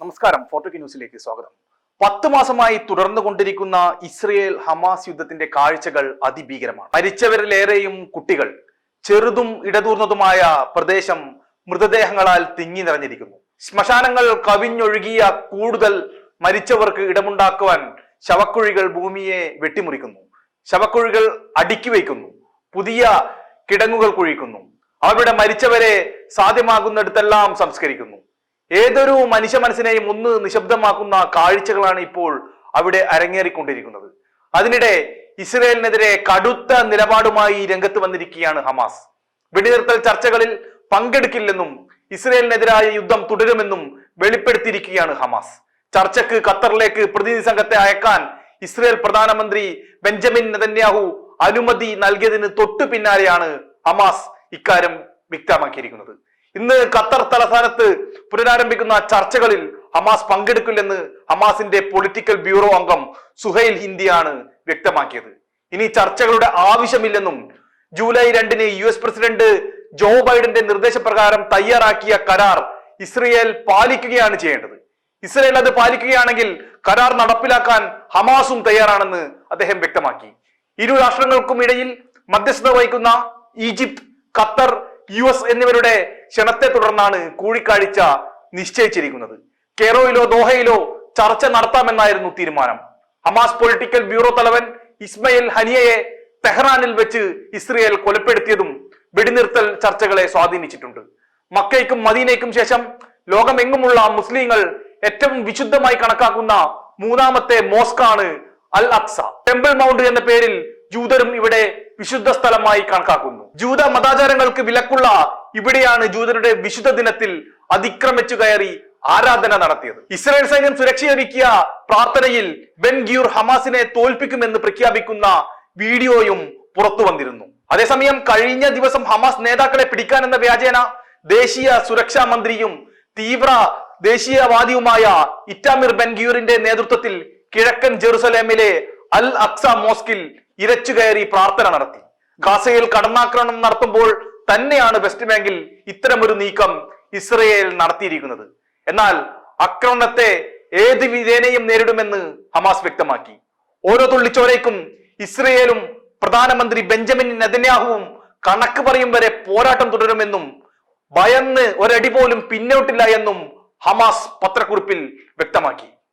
നമസ്കാരം ഫോർട്ടുക്കി ന്യൂസിലേക്ക് സ്വാഗതം. പത്ത് മാസമായി തുടർന്നു കൊണ്ടിരിക്കുന്ന ഇസ്രയേൽ ഹമാസ് യുദ്ധത്തിന്റെ കാഴ്ചകൾ അതിഭീകരമാണ്. മരിച്ചവരിലേറെയും കുട്ടികൾ ചെറുതും ഇടതൂർന്നതുമായ പ്രദേശം മൃതദേഹങ്ങളാൽ തിങ്ങി നിറഞ്ഞിരിക്കുന്നു. ശ്മശാനങ്ങൾ കവിഞ്ഞൊഴുകിയ കൂടുതൽ മരിച്ചവർക്ക് ഇടമുണ്ടാക്കുവാൻ ശവക്കുഴികൾ ഭൂമിയെ വെട്ടിമുറിക്കുന്നു. ശവക്കുഴികൾ അടുക്കി വയ്ക്കുന്നു. പുതിയ കിടങ്ങുകൾ കുഴിക്കുന്നു. അവിടെ മരിച്ചവരെ സാധ്യമാകുന്നിടത്തെല്ലാം സംസ്കരിക്കുന്നു. ഏതൊരു മനുഷ്യ മനസ്സിനെയും ഒന്ന് നിശബ്ദമാക്കുന്ന കാഴ്ചകളാണ് ഇപ്പോൾ അവിടെ അരങ്ങേറിക്കൊണ്ടിരിക്കുന്നത്. അതിനിടെ ഇസ്രയേലിനെതിരെ കടുത്ത നിലപാടുമായി രംഗത്ത് വന്നിരിക്കുകയാണ് ഹമാസ്. വെടിനിർത്തൽ ചർച്ചകളിൽ പങ്കെടുക്കില്ലെന്നും ഇസ്രയേലിനെതിരായ യുദ്ധം തുടരുമെന്നും വെളിപ്പെടുത്തിയിരിക്കുകയാണ് ഹമാസ്. ചർച്ചക്ക് ഖത്തറിലേക്ക് പ്രതിനിധി സംഘത്തെ അയക്കാൻ ഇസ്രയേൽ പ്രധാനമന്ത്രി ബെഞ്ചമിൻ നെതന്യാഹു അനുമതി നൽകിയതിന് തൊട്ടു പിന്നാലെയാണ് ഹമാസ് ഇക്കാര്യം വ്യക്തമാക്കിയിരിക്കുന്നത്. ഇന്ന് ഖത്തർ തലസ്ഥാനത്ത് പുനരാരംഭിക്കുന്ന ചർച്ചകളിൽ ഹമാസ് പങ്കെടുക്കില്ലെന്ന് ഹമാസിന്റെ പൊളിറ്റിക്കൽ ബ്യൂറോ അംഗം സുഹൈൽ ഹിന്ദിയാണ് വ്യക്തമാക്കിയത്. ഇനി ചർച്ചകളുടെ ആവശ്യമില്ലെന്നും ജൂലൈ രണ്ടിന് യു എസ് പ്രസിഡന്റ് ജോ ബൈഡന്റെ നിർദ്ദേശപ്രകാരം തയ്യാറാക്കിയ കരാർ ഇസ്രയേൽ പാലിക്കുകയാണ് ചെയ്യേണ്ടത്. ഇസ്രയേൽ അത് പാലിക്കുകയാണെങ്കിൽ കരാർ നടപ്പിലാക്കാൻ ഹമാസും തയ്യാറാണെന്ന് അദ്ദേഹം വ്യക്തമാക്കി. ഇരു രാഷ്ട്രങ്ങൾക്കും ഇടയിൽ മധ്യസ്ഥത വഹിക്കുന്ന ഈജിപ്ത് ഖത്തർ യു എസ് എന്നിവരുടെ ക്ഷണത്തെ തുടർന്നാണ് കൂടിക്കാഴ്ച നിശ്ചയിച്ചിരിക്കുന്നത്. കെയറോയിലോ ദോഹയിലോ ചർച്ച നടത്താമെന്നായിരുന്നു തീരുമാനം. ഹമാസ് പൊളിറ്റിക്കൽ ബ്യൂറോ തലവൻ ഇസ്മയിൽ ഹനിയയെ തെഹ്റാനിൽ വെച്ച് ഇസ്രയേൽ കൊലപ്പെടുത്തിയതും വെടിനിർത്തൽ ചർച്ചകളെ സ്വാധീനിച്ചിട്ടുണ്ട്. മക്കയ്ക്കും മദീനയ്ക്കും ശേഷം ലോകമെങ്ങുമുള്ള മുസ്ലിങ്ങൾ ഏറ്റവും വിശുദ്ധമായി കണക്കാക്കുന്ന മൂന്നാമത്തെ മോസ്കാണ് അൽ അക്സ. ടെമ്പിൾ മൗണ്ട് എന്ന പേരിൽ ജൂതരും ഇവിടെ വിശുദ്ധ സ്ഥലമായി കണക്കാക്കുന്നു. ജൂത മതാചാരങ്ങൾക്ക് വിലക്കുള്ള ഇവിടെയാണ് ജൂതരുടെ വിശുദ്ധ ദിനത്തിൽ അതിക്രമിച്ചു കയറി ആരാധന നടത്തിയത്. ഇസ്രായേൽ സൈന്യം സുരക്ഷയൊരുക്കിയ പ്രാർത്ഥനയിൽ ബെൻ ഗിയൂർ ഹമാസിനെ തോൽപ്പിക്കുമെന്ന് പ്രഖ്യാപിക്കുന്ന വീഡിയോയും പുറത്തു വന്നിരുന്നു. അതേസമയം കഴിഞ്ഞ ദിവസം ഹമാസ് നേതാക്കളെ പിടിക്കാൻ എന്ന വ്യാജേന ദേശീയ സുരക്ഷാ മന്ത്രിയും തീവ്ര ദേശീയവാദിയുമായ ഇറ്റാമിർ ബെൻഗിയൂറിന്റെ നേതൃത്വത്തിൽ കിഴക്കൻ ജെറുസലേമിലെ അൽ അക്സ മോസ്കിൽ ഇരച്ചുകയറി പ്രാർത്ഥന നടത്തി. ഗാസയിൽ കടന്നാക്രമണം നടത്തുമ്പോൾ തന്നെയാണ് വെസ്റ്റ് ബാങ്കിൽ ഇത്തരമൊരു നീക്കം ഇസ്രയേൽ നടത്തിയിരിക്കുന്നത്. എന്നാൽ ആക്രമണത്തെ ഏത് വിധേനയും നേരിടുമെന്ന് ഹമാസ് വ്യക്തമാക്കി. ഓരോ തുള്ളിച്ചോരയ്ക്കും ഇസ്രയേലും പ്രധാനമന്ത്രി ബെഞ്ചമിൻ നെതന്യാഹുവും കണക്ക് പറയും വരെ പോരാട്ടം തുടരുമെന്നും ഭയന്ന് ഒരടി പോലും പിന്നോട്ടില്ല എന്നും ഹമാസ് പത്രക്കുറിപ്പിൽ വ്യക്തമാക്കി.